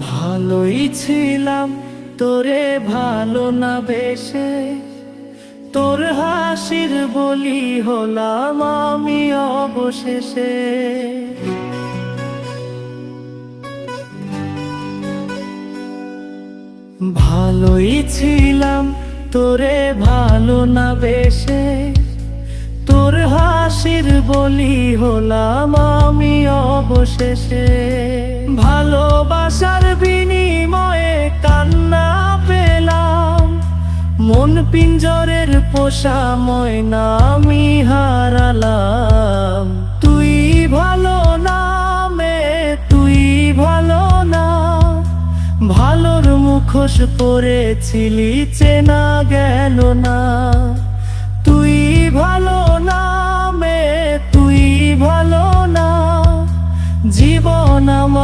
ভালোই ছিলাম, তোরে ভালো না বেশে। তোর হাসির বলি হলাম আমি অবশেষে। ভালোই ছিলাম, তোরে ভালো না বেশে। তোর হাসির বলি হলাম আমি অবশেষে। মন পিঞ্জরের পোষা ময়না আমি হারালাম। তুই ভালো না মে, তুই ভালো না। ভালোর মুখোশ পরেছিলি, চেনা গেল না। তুই ভালো না মে, তুই ভালো না। জীবন আমার